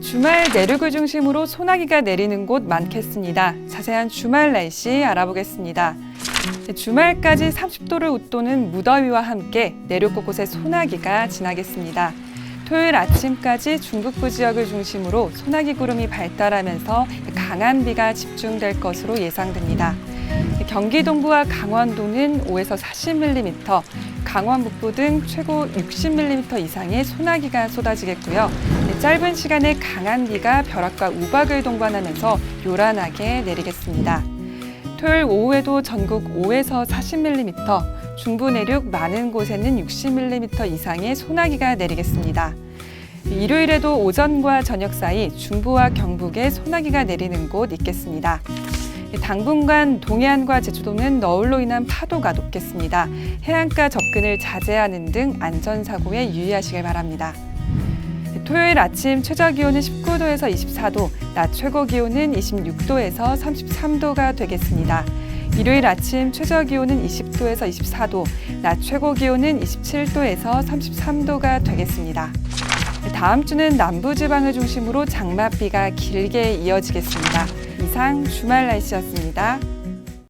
주말 내륙을 중심으로 소나기가 내리는 곳 많겠습니다. 자세한 주말 날씨 알아보겠습니다. 주말까지 30도를 웃도는 무더위와 함께 내륙 곳곳에 소나기가 지나겠습니다. 토요일 아침까지 중북부 지역을 중심으로 소나기 구름이 발달하면서 강한 비가 집중될 것으로 예상됩니다. 경기 동부와 강원도는 5에서 40mm, 강원 북부 등 최고 60mm 이상의 소나기가 쏟아지겠고요. 짧은 시간에 강한 비가 벼락과 우박을 동반하면서 요란하게 내리겠습니다. 토요일 오후에도 전국 5에서 40mm, 중부 내륙 많은 곳에는 60mm 이상의 소나기가 내리겠습니다. 일요일에도 오전과 저녁 사이 중부와 경북에 소나기가 내리는 곳 있겠습니다. 당분간 동해안과 제주도는 너울로 인한 파도가 높겠습니다. 해안가 접근을 자제하는 등 안전사고에 유의하시길 바랍니다. 토요일 아침 최저 기온은 19도에서 24도, 낮 최고 기온은 26도에서 33도가 되겠습니다. 일요일 아침 최저 기온은 20도에서 24도, 낮 최고 기온은 27도에서 33도가 되겠습니다. 다음 주는 남부 지방을 중심으로 장맛비가 길게 이어지겠습니다. 이상 주말 날씨였습니다.